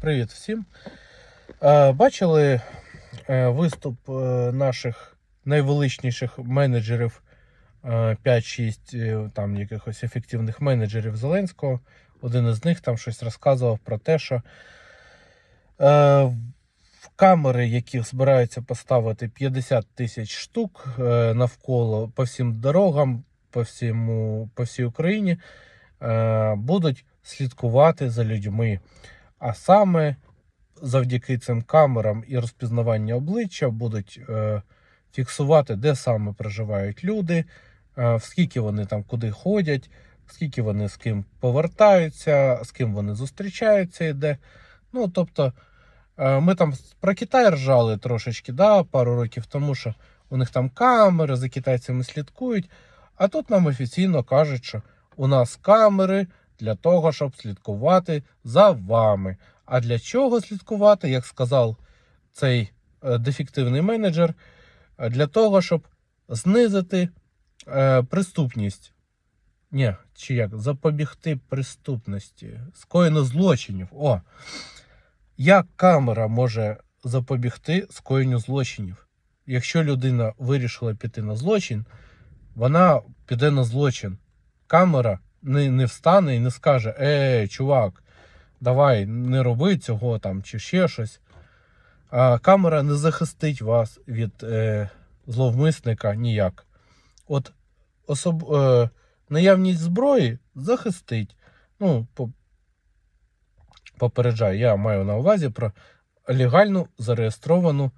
Привіт всім. Е, Бачили е, виступ е, наших найвеличніших менеджерів е, 5-6 е, там якихось ефективних менеджерів Зеленського. Один із них там щось розказував про те, що в камери, які збираються поставити 50 тисяч штук навколо по всім дорогам, по, всьому, по всій Україні, будуть слідкувати за людьми. А саме завдяки цим камерам і розпізнаванню обличчя будуть е, фіксувати, де саме проживають люди, е, скільки вони там куди ходять, скільки вони з ким повертаються, з ким вони зустрічаються і де. Ну, тобто, е, ми там про Китай ржали трошечки, да, пару років тому, що у них там камери за китайцями слідкують. А тут нам офіційно кажуть, що у нас камери для того, щоб слідкувати за вами. А для чого слідкувати, як сказав цей е, дефективний менеджер, Е, для того, щоб знизити е, преступність. Ні, чи як запобігти преступності, скоєно злочинів. О! Як камера може запобігти скоєнню злочинів? Якщо людина вирішила піти на злочин, вона піде на злочин. Камера не, не встане і не скаже: Ей, чувак, давай не роби цього там чи ще щось. А камера не захистить вас від е, зловмисника ніяк. От особ, е, наявність зброї захистить. Ну, по, попереджаю, я маю на увазі про легальну зареєстровану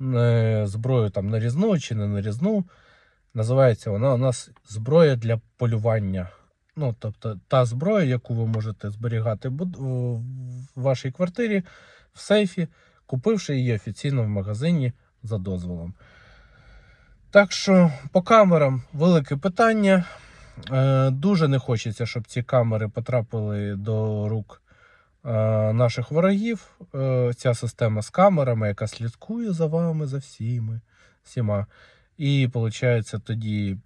е, зброю там нарізну чи не нарізну. Називається вона у нас зброя для полювання. Ну, тобто та зброя, яку ви можете зберігати в вашій квартирі в сейфі, купивши її офіційно в магазині за дозволом. Так що по камерам велике питання. Е, Дуже не хочеться, щоб ці камери потрапили до рук е, наших ворогів. Е, Ця система з камерами, яка слідкує за вами, за всіми, всіма. І виходить, тоді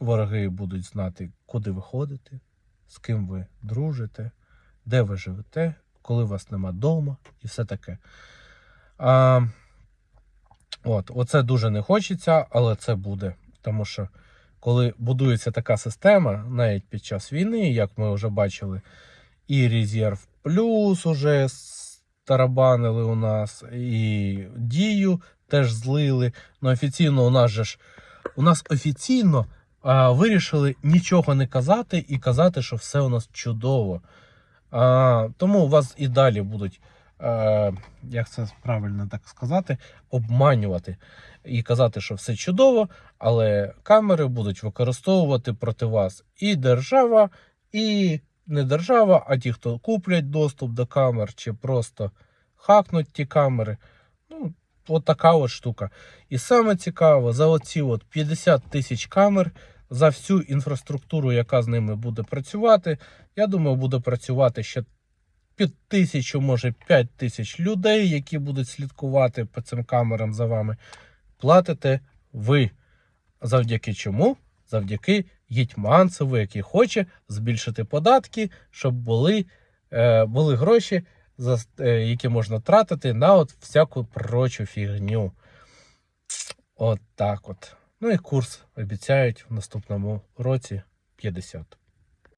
вороги будуть знати, куди ви ходите, з ким ви дружите, де ви живете, коли вас нема вдома і все таке. А, от, оце дуже не хочеться, але це буде. Тому що коли будується така система, навіть під час війни, як ми вже бачили, і резерв плюс уже тарабанили у нас, і дію теж злили. Ну, офіційно у нас же ж у нас офіційно вирішили нічого не казати і казати, що все у нас чудово. А, тому у вас і далі будуть, а, як це правильно так сказати, обманювати і казати, що все чудово, але камери будуть використовувати проти вас і держава, і не держава, а ті, хто куплять доступ до камер, чи просто хакнуть ті камери. От така от штука. І саме цікаво, за оці от 50 тисяч камер, за всю інфраструктуру, яка з ними буде працювати, я думаю, буде працювати ще під тисячу, може 5 тисяч людей, які будуть слідкувати по цим камерам за вами. Платите ви. Завдяки чому? Завдяки Гетьманцеву, який хоче збільшити податки, щоб були, е, були гроші, які можна тратити на от всяку прочу фігню. От так от. Ну і курс обіцяють в наступному році 50.